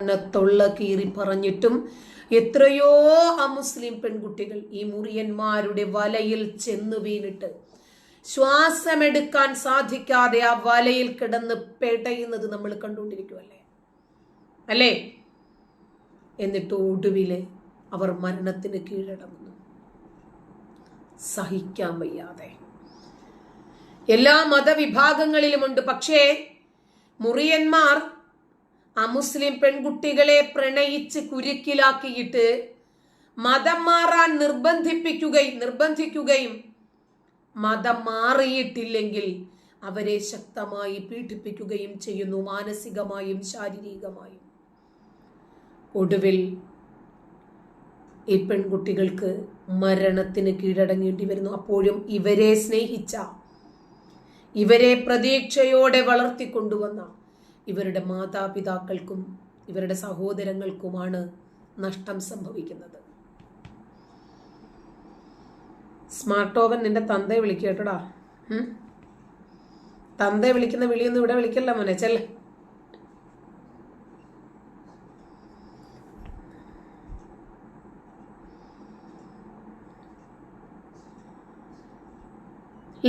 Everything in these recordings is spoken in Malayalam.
തൊള്ള കീറി പറഞ്ഞിട്ടും എത്രയോ അമുസ്ലിം പെൺകുട്ടികൾ ഈ മുറിയന്മാരുടെ വലയിൽ ചെന്നു വീണിട്ട് ശ്വാസമെടുക്കാൻ സാധിക്കാതെ ആ വലയിൽ കിടന്ന് പെടയുന്നത് നമ്മൾ കണ്ടുകൊണ്ടിരിക്കുമല്ലേ അല്ലേ? എന്നിട്ട് ഒടുവിൽ അവർ മരണത്തിന് കീഴടങ്ങുന്നു. സഹിക്കാൻ വയ്യാതെ. എല്ലാ മതവിഭാഗങ്ങളിലുമുണ്ട്. പക്ഷേ മുറിയന്മാർ അമുസ്ലിം പെൺകുട്ടികളെ പ്രണയിച്ച് കുരുക്കിലാക്കിയിട്ട് മതം മാറാൻ നിർബന്ധിപ്പിക്കുകയും നിർബന്ധിക്കുകയും മതം മാറിയിട്ടില്ലെങ്കിൽ അവരെ ശക്തമായി പീഡിപ്പിക്കുകയും ചെയ്യുന്നു മാനസികമായും ശാരീരികമായും. ഒടുവിൽ ഈ പെൺകുട്ടികൾക്ക് മരണത്തിന് കീഴടങ്ങേണ്ടി വരുന്നു. അപ്പോഴും ഇവരെ സ്നേഹിച്ച ഇവരെ പ്രതീക്ഷയോടെ വളർത്തിക്കൊണ്ടുവന്ന ഇവരുടെ മാതാപിതാക്കൾക്കും ഇവരുടെ സഹോദരങ്ങൾക്കുമാണ് നഷ്ടം സംഭവിക്കുന്നത്. സ്മാർട്ട് ഓവൻ നിന്റെ തന്തയെ വിളിക്കുക കേട്ടോടാ. തന്തയെ വിളിക്കുന്ന വിളിയൊന്നും ഇവിടെ വിളിക്കല്ല മോനെ ചെല്ലേ.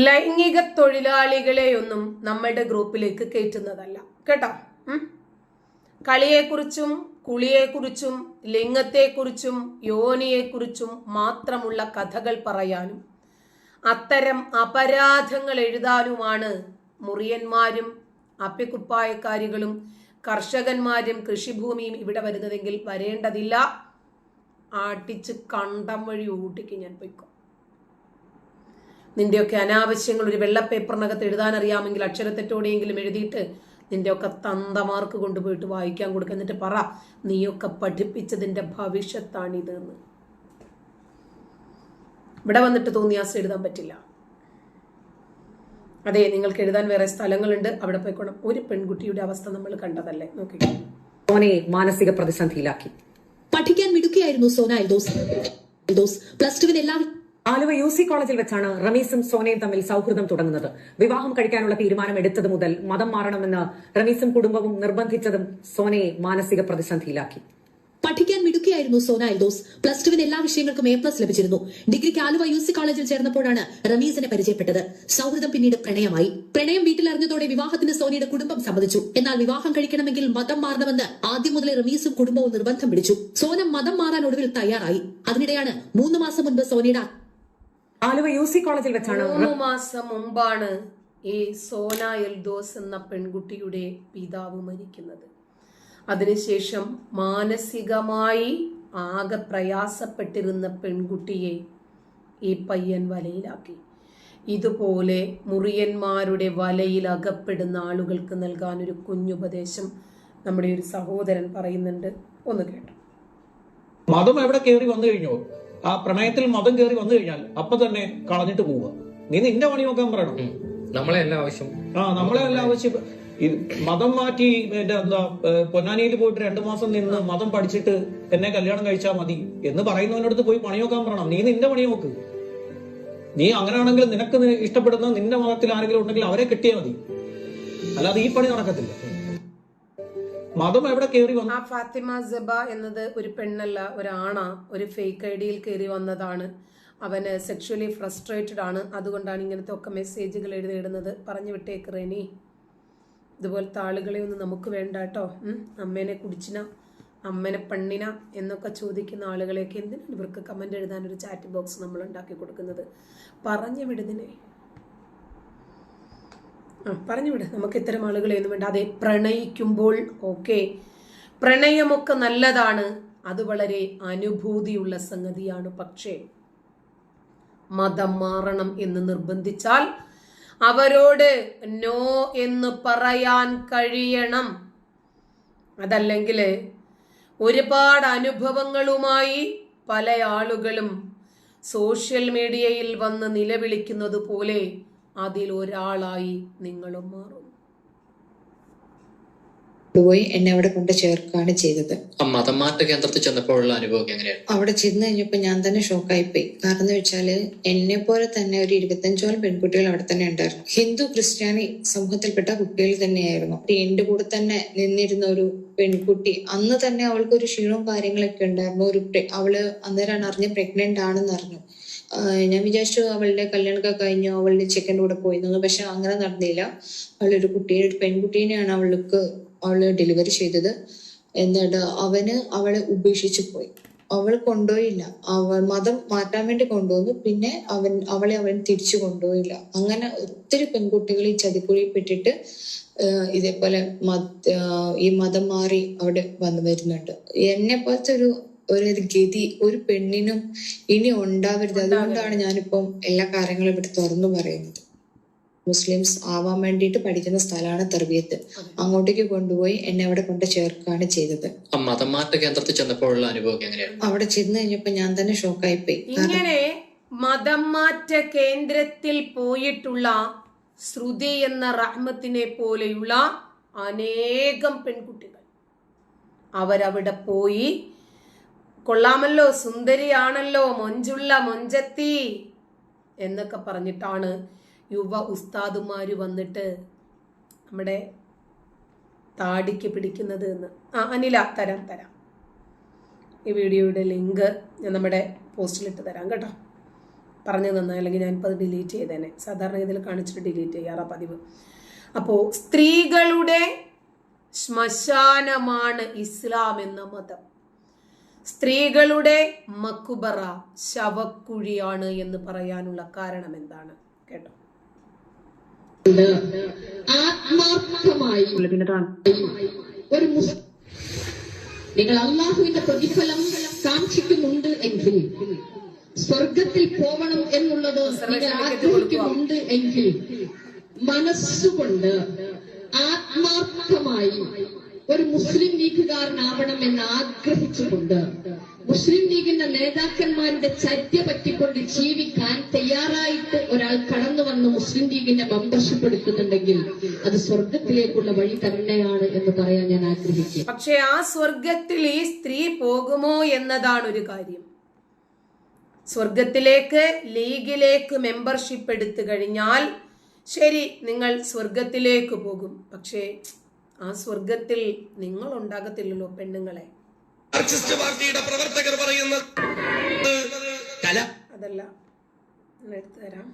ലൈംഗിക തൊഴിലാളികളെയൊന്നും നമ്മളുടെ ഗ്രൂപ്പിലേക്ക് കയറ്റുന്നതല്ല. കേട്ടോ? കളിയെക്കുറിച്ചും കുളിയെക്കുറിച്ചും ലിംഗത്തെക്കുറിച്ചും യോനിയെക്കുറിച്ചും മാത്രമുള്ള കഥകൾ പറയാനും അത്തരം അപരാധങ്ങൾ എഴുതാനുമാണ് മുറിയന്മാരും അപ്പിക്കുപ്പായക്കാരികളും കർഷകന്മാരും കൃഷിഭൂമിയും ഇവിടെ വരുന്നതെങ്കിൽ വരേണ്ടതില്ല. ആട്ടിച്ച് കണ്ടം വഴി ഊട്ടിക്ക് ഞാൻ പൊയ്ക്കോ. നിന്റെയൊക്കെ അനാവശ്യങ്ങൾ ഒരു വെള്ള പേപ്പറിനകത്ത് എഴുതാൻ അറിയാമെങ്കിൽ അക്ഷരത്തെറ്റോടെയെങ്കിലും എഴുതിയിട്ട് നിന്റെയൊക്കെ തന്തമാർക്ക് കൊണ്ടുപോയിട്ട് വായിക്കാൻ കൊടുക്കുക എന്നിട്ട് പറ നീയൊക്കെ പഠിപ്പിച്ചതിന്റെ ഭവിഷ്യത്താണിത് എന്ന്. ഇവിടെ വന്നിട്ട് തോന്നിയാസ് എഴുതാൻ പറ്റില്ല. അതെ നിങ്ങൾക്ക് എഴുതാൻ വേറെ സ്ഥലങ്ങളുണ്ട്. അവിടെ പോയിക്കോണം ഒരു പെൺകുട്ടിയുടെ അവസ്ഥ നമ്മൾ കണ്ടതല്ലേ? നോക്കി മോനെ മാനസിക പ്രതിസന്ധിയിലാക്കി. പഠിക്കാൻ മിടുക്കിയായിരുന്നു സോന എൽദോസ്. എൽദോസ് പ്ലസ് ടുവിന് എല്ലാ ആലുവ യു സി കോളേജിൽ വെച്ചാണ് റമീസും സോനയും തമ്മിൽ സൗഹൃദം തുടങ്ങുന്നത്. വിവാഹം കഴിക്കാനുള്ള തീരുമാനം എടുത്തത് മുതൽ മതം മാറണമെന്ന് റമീസും കുടുംബവും നിർബന്ധിച്ചതും സോനയെ മാനസിക പ്രതിസന്ധിയിലാക്കി. പഠിക്കാൻ മിടുക്കിയായിരുന്നു സോന എൽദോസ് പ്ലസ് ടുവിന് എല്ലാ വിഷയങ്ങൾക്കും എ പ്ലസ് ലഭിച്ചിരുന്നു. ഡിഗ്രിക്ക് ആലുവ യു സി കോളേജിൽ ചേർന്നപ്പോഴാണ് റമീസിനെ പരിചയപ്പെട്ടത്. സൗഹൃദം പിന്നീട് പ്രണയമായി. പ്രണയം വീട്ടിലറിഞ്ഞതോടെ വിവാഹത്തിന് സോനയുടെ കുടുംബം സമ്മതിച്ചു. എന്നാൽ വിവാഹം കഴിക്കണമെങ്കിൽ മതം മാറണമെന്ന് ആദ്യം മുതലേ റമീസും കുടുംബവും നിർബന്ധം പിടിച്ചു. സോന മതം മാറാൻ ഒടുവിൽ തയ്യാറായി. അതിനിടെയാണ് മൂന്ന് മാസം മുൻപ് സോനയുടെ ആലുവ യു സി കോളേജിൽ വെച്ചാണ് മൂന്ന് മാസം മുമ്പാണ് ഈ സോന എൽദോസ് എന്ന പെൺകുട്ടിയുടെ പിതാവ് മരിക്കുന്നത്. അതിനുശേഷം മാനസികമായി ആകെ പ്രയാസപ്പെട്ടിരുന്ന പെൺകുട്ടിയെ ഈ പയ്യൻ വലയിലാക്കി. ഇതുപോലെ മുറിയന്മാരുടെ വലയിൽ അകപ്പെടുന്ന ആളുകൾക്ക് നൽകാൻ ഒരു കുഞ്ഞുപദേശം നമ്മുടെ ഒരു സഹോദരൻ പറയുന്നുണ്ട്. ഒന്ന് കേട്ടോ. മതം എവിടെ കയറി വന്നു കഴിഞ്ഞോ? ആ പ്രണയത്തിൽ മതം കയറി വന്നു കഴിഞ്ഞാൽ അപ്പൊ തന്നെ കളഞ്ഞിട്ട് പോവുക. നീ നിന്റെ പണി നോക്കാൻ പറയണം. നമ്മളെ എല്ലാ ആവശ്യം. ആ നമ്മളെ എല്ലാ ആവശ്യം മതം മാറ്റി എന്റെ എന്താ പൊന്നാനിയിൽ പോയിട്ട് രണ്ടു മാസം നിന്ന് മതം പഠിച്ചിട്ട് എന്നെ കല്യാണം കഴിച്ചാൽ മതി എന്ന് പറയുന്നവനടുത്ത് പോയി പണി നോക്കാൻ പറയണം. നീ നിന്റെ പണി നോക്ക്. നീ അങ്ങനെയാണെങ്കിൽ നിനക്ക് ഇഷ്ടപ്പെടുന്ന നിന്റെ മതത്തിൽ ആരെങ്കിലും ഉണ്ടെങ്കിൽ അവരെ കിട്ടിയാൽ മതി. അല്ലാതെ ഈ പണി നടക്കത്തില്ല. മതം എവിടെ കയറി വന്നു? ആ ഫാത്തിമ ജബ എന്നത് ഒരു പെണ്ണല്ല ഒരാണാ. ഒരു ഫേക്ക് ഐ ഡിയിൽ കയറി വന്നതാണ്. അവന് സെക്ഷുവലി ഫ്രസ്ട്രേറ്റഡ് ആണ്. അതുകൊണ്ടാണ് ഇങ്ങനത്തെ ഒക്കെ മെസ്സേജുകൾ എഴുതിയിടുന്നത്. പറഞ്ഞു വിട്ടേക്ക് റെനി. ഇതുപോലത്തെ ആളുകളെ ഒന്നും നമുക്ക് വേണ്ട കേട്ടോ. അമ്മേനെ കുടിച്ചിന അമ്മനെ പെണ്ണിന എന്നൊക്കെ ചോദിക്കുന്ന ആളുകളെയൊക്കെ എന്തിനാണ് ഇവർക്ക് കമന്റ് എഴുതാൻ ഒരു ചാറ്റ് ബോക്സ് നമ്മൾ ഉണ്ടാക്കി കൊടുക്കുന്നത്? പറഞ്ഞു വിടുതിനെ ആ പറഞ്ഞു വിട് നമുക്ക് ഇത്തരം ആളുകളെയൊന്നും വേണ്ട. അതെ പ്രണയിക്കുമ്പോൾ ഓക്കെ. പ്രണയമൊക്കെ നല്ലതാണ്. അത് വളരെ അനുഭൂതിയുള്ള സംഗതിയാണ്. പക്ഷേ മതം മാറണം എന്ന് നിർബന്ധിച്ചാൽ അവരോട് നോ എന്ന് പറയാൻ കഴിയണം. അതല്ലെങ്കിൽ ഒരുപാട് അനുഭവങ്ങളുമായി പല ആളുകളും സോഷ്യൽ മീഡിയയിൽ വന്ന് നിലവിളിക്കുന്നത് പോലെ അതിൽ ഒരാളായി നിങ്ങളും മാറും. കൊണ്ടുപോയി എന്നെ അവിടെ കൊണ്ട് ചേർക്കുകയാണ് ചെയ്തത്. മതമാറ്റ മതം മാറ്റ കേന്ദ്രത്തിൽ ചെന്നപ്പോഴുള്ള അനുഭവം എങ്ങനെയാണ് അവിടെ ചെന്ന് കഴിഞ്ഞപ്പോ ഞാൻ തന്നെ ഷോക്കായി പോയി. കാരണം എന്ന് വെച്ചാൽ എന്നെ പോലെ തന്നെ ഒരു ഇരുപത്തഞ്ചോളം പെൺകുട്ടികൾ അവിടെ തന്നെ ഉണ്ടായിരുന്നു. ഹിന്ദു ക്രിസ്ത്യാനി സമൂഹത്തിൽപ്പെട്ട കുട്ടികൾ തന്നെയായിരുന്നു. എന്റെ കൂടെ തന്നെ നിന്നിരുന്ന ഒരു പെൺകുട്ടി അന്ന് തന്നെ അവൾക്ക് ഒരു ക്ഷീണവും കാര്യങ്ങളൊക്കെ ഉണ്ടായിരുന്നു. ഒരു അവൾ അന്നേരമാണ് അറിഞ്ഞ് പ്രഗ്നന്റ് ആണെന്ന് അറിഞ്ഞു. ഞാൻ വിചാരിച്ചു അവളുടെ കല്യാണമൊക്കെ കഴിഞ്ഞു അവളുടെ ചെക്കന്റെ കൂടെ പോയി എന്നു പക്ഷെ അങ്ങനെ നടന്നില്ല. അവളൊരു കുട്ടിയെ ഒരു പെൺകുട്ടീനെയാണ് അവൾക്ക് അവൾ ഡെലിവറി ചെയ്തത്. എന്നിട്ട് അവന് അവളെ ഉപേക്ഷിച്ചു പോയി. അവൾ കൊണ്ടുപോയില്ല. അവൾ മതം മാറ്റാൻ വേണ്ടി കൊണ്ടുവന്നു. പിന്നെ അവൻ അവളെ അവൻ തിരിച്ചു കൊണ്ടുപോയില്ല. അങ്ങനെ ഒത്തിരി പെൺകുട്ടികൾ ഈ ചതിക്കുഴിപ്പെട്ടിട്ട് ഇതേപോലെ മത ഈ മതം മാറി അവിടെ വന്നു വരുന്നുണ്ട്. എന്നെ പോലത്തെ ഒരു ഒരു ഗതി ഒരു പെണ്ണിനും ഇനി ഉണ്ടാവരുത്. അതുകൊണ്ടാണ് ഞാനിപ്പം എല്ലാ കാര്യങ്ങളും ഇവിടെ തുറന്നു പറയുന്നത്. മുസ്ലിംസ് ആവാൻ വേണ്ടിയിട്ട് പഠിക്കുന്ന സ്ഥലമാണ് തെർബിയത്ത്. അങ്ങോട്ടേക്ക് കൊണ്ടുപോയി എന്നെ അവിടെ കൊണ്ട് ചേർക്കുകയാണ് ചെയ്തത്. കേന്ദ്രത്തിൽ ചെന്നപ്പോഴുള്ള അനുഭവം അവിടെ ചെന്ന് കഴിഞ്ഞപ്പോ ഞാൻ തന്നെ ഷോക്കായി പോയി ഇങ്ങനെ മതം മാറ്റ കേന്ദ്രത്തിൽ പോയിട്ടുള്ള ശ്രുതി എന്ന റഹ്മത്തിനെ പോലെയുള്ള അനേകം പെൺകുട്ടികൾ അവരവിടെ പോയി കൊള്ളാമല്ലോ സുന്ദരിയാണല്ലോ മൊഞ്ചുള്ള മൊഞ്ചത്തി എന്നൊക്കെ പറഞ്ഞിട്ടാണ് യുവ ഉസ്താദുമാർ വന്നിട്ട് നമ്മുടെ താടിക്ക് പിടിക്കുന്നത് എന്ന്. ആ അനില തരാം തരാം. ഈ വീഡിയോയുടെ ലിങ്ക് ഞാൻ നമ്മുടെ പോസ്റ്റിലിട്ട് തരാം കേട്ടോ. പറഞ്ഞു തന്നെ അല്ലെങ്കിൽ ഞാനിപ്പോൾ അത് ഡിലീറ്റ് ചെയ്തേനെ. സാധാരണ ഇതിൽ കാണിച്ചിട്ട് ഡിലീറ്റ് ചെയ്യാറാ പതിവ്. അപ്പോൾ സ്ത്രീകളുടെ ശ്മശാനമാണ് ഇസ്ലാം എന്ന മതം. സ്ത്രീകളുടെ മക്കുബറ ശവക്കുഴിയാണ് എന്ന് പറയാനുള്ള കാരണം എന്താണ്? കേട്ടോ. ആത്മാർത്ഥമായി ഒരു നിങ്ങൾ അള്ളാഹുവിന്റെ പ്രതിഫലം കാക്ഷിക്കുന്നുണ്ട് എങ്കിൽ സ്വർഗത്തിൽ പോകണം എന്നുള്ളത് നിങ്ങൾ ആഗ്രഹിക്കുന്നുണ്ട് എങ്കിൽ മനസ്സുകൊണ്ട് ആത്മാർത്ഥമായി ഒരു മുസ്ലിം ലീഗുകാരനാവണം എന്ന് ആഗ്രഹിച്ചുകൊണ്ട് മുസ്ലിം ലീഗിന്റെ നേതാക്കന്മാരുടെ ചര്യ പറ്റിക്കൊണ്ട് ജീവിക്കാൻ തയ്യാറായിട്ട് ഒരാൾ കടന്നു വന്ന് മുസ്ലിം ലീഗിന്റെ മെമ്പർഷിപ്പ് എടുക്കുന്നുണ്ടെങ്കിൽ അത് സ്വർഗത്തിലേക്കുള്ള വഴി തന്നെയാണ് എന്ന് പറയാൻ ഞാൻ ആഗ്രഹിക്കുന്നു. പക്ഷെ ആ സ്വർഗത്തിൽ ഈ സ്ത്രീ പോകുമോ എന്നതാണ് ഒരു കാര്യം. സ്വർഗത്തിലേക്ക് ലീഗിലേക്ക് മെമ്പർഷിപ്പ് എടുത്തു കഴിഞ്ഞാൽ ശരി നിങ്ങൾ സ്വർഗത്തിലേക്ക് പോകും. പക്ഷേ ആ സ്വർഗത്തിൽ നിങ്ങൾ ഉണ്ടാകത്തില്ലല്ലോ പെണ്ണുങ്ങളെ. മാർക്സിസ്റ്റ് പാർട്ടിയുടെ പ്രവർത്തകർ പറയുന്നത് കല. അതല്ല എടുത്തു തരാം.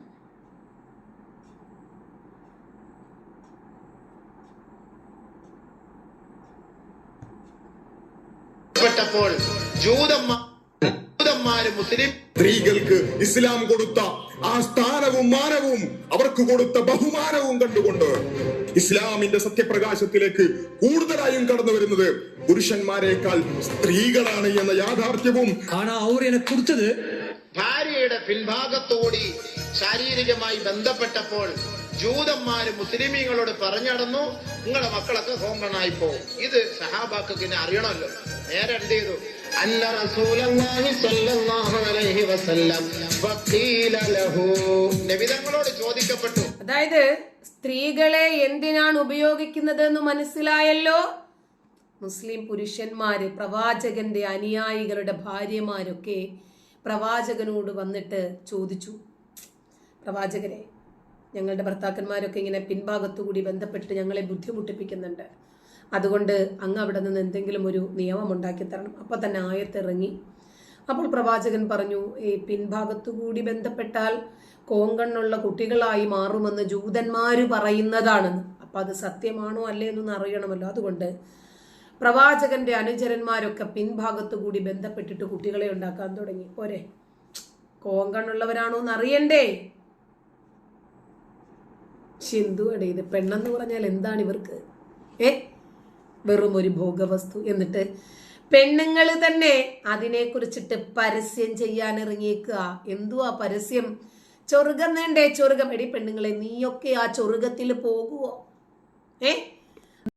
ജൂതന്മാര് മുസ്ലിം സ്ത്രീകൾക്ക് ഇസ്ലാം കൊടുത്ത ആ സ്ഥാനവും മാനവും അവർക്ക് കൊടുത്ത ബഹുമാനവും കണ്ടുകൊണ്ട് ഇസ്ലാമിന്റെ സത്യപ്രകാശത്തിലേക്ക് കൂടുതലായും കടന്നു വരുന്നത് പുരുഷന്മാരെക്കാൾ സ്ത്രീകളാണ് എന്ന യാഥാർത്ഥ്യവും ആണാ കുറിച്ചത്. ഭാര്യയുടെ പിൻഭാഗത്തോടി ശാരീരികമായി ബന്ധപ്പെട്ടപ്പോൾ ജൂതന്മാര് മുസ്ലിമീങ്ങളോട് പറഞ്ഞടന്നു നിങ്ങളുടെ മക്കളൊക്കെ ഹോംഗണായി പോകും ഇത് സഹാബാക്കിനെ അറിയണമല്ലോ. നേരെ എന്ത് ചെയ്തു? അന്ന الله സ്വല്ലല്ലാഹു അലൈഹി വസല്ലം. വഖീല നബി തങ്ങളോട് ചോദിക്കപ്പെട്ടു. അതായത് സ്ത്രീകളെ എന്തിനാണ് ഉപയോഗിക്കുന്നത് എന്ന് മനസ്സിലായല്ലോ? മുസ്ലിം പുരുഷന്മാര് പ്രവാചകന്റെ അനുയായികളുടെ ഭാര്യമാരൊക്കെ പ്രവാചകനോട് വന്നിട്ട് ചോദിച്ചു. പ്രവാചകരെ ഞങ്ങളുടെ ഭർത്താക്കന്മാരൊക്കെ ഇങ്ങനെ പിൻഭാഗത്തുകൂടി ബന്ധപ്പെട്ട് ഞങ്ങളെ ബുദ്ധിമുട്ടിപ്പിക്കുന്നുണ്ട്. അതുകൊണ്ട് അങ്ങ് അവിടെ നിന്ന് എന്തെങ്കിലും ഒരു നിയമം ഉണ്ടാക്കി തരണം. അപ്പോൾ തന്നെ ആയത്തിറങ്ങി. അപ്പോൾ പ്രവാചകൻ പറഞ്ഞു ഈ പിൻഭാഗത്തുകൂടി ബന്ധപ്പെട്ടാൽ കോങ്കണ്ണുള്ള കുട്ടികളായി മാറുമെന്ന് ജൂതന്മാർ പറയുന്നതാണെന്ന്. അപ്പം അത് സത്യമാണോ അല്ലേ എന്നൊന്ന് അറിയണമല്ലോ. അതുകൊണ്ട് പ്രവാചകന്റെ അനുചരന്മാരൊക്കെ പിൻഭാഗത്തുകൂടി ബന്ധപ്പെട്ടിട്ട് കുട്ടികളെ ഉണ്ടാക്കാൻ തുടങ്ങി. പോരെ. കോങ്കണ്ണുള്ളവരാണോ എന്ന് അറിയണ്ടേ ചിന്തുവടെ ഇത് പെണ്ണെന്ന് പറഞ്ഞാൽ എന്താണ് ഇവർക്ക്? ഏ? വെറും ഒരു ഭോഗവസ്തു എന്നിട്ട് പെണ്ണുങ്ങൾ തന്നെ അതിനെക്കുറിച്ചിട്ട് പരസ്യം ചെയ്യാൻ ഇറങ്ങിയേക്കുക. എന്തുവാ പരസ്യം? ചൊറുകം വേണ്ടേ ചൊറുകം? എടി പെണ്ണുങ്ങളെ നീയൊക്കെ ആ ചൊറുകത്തിൽ പോകുവോ? ഏ?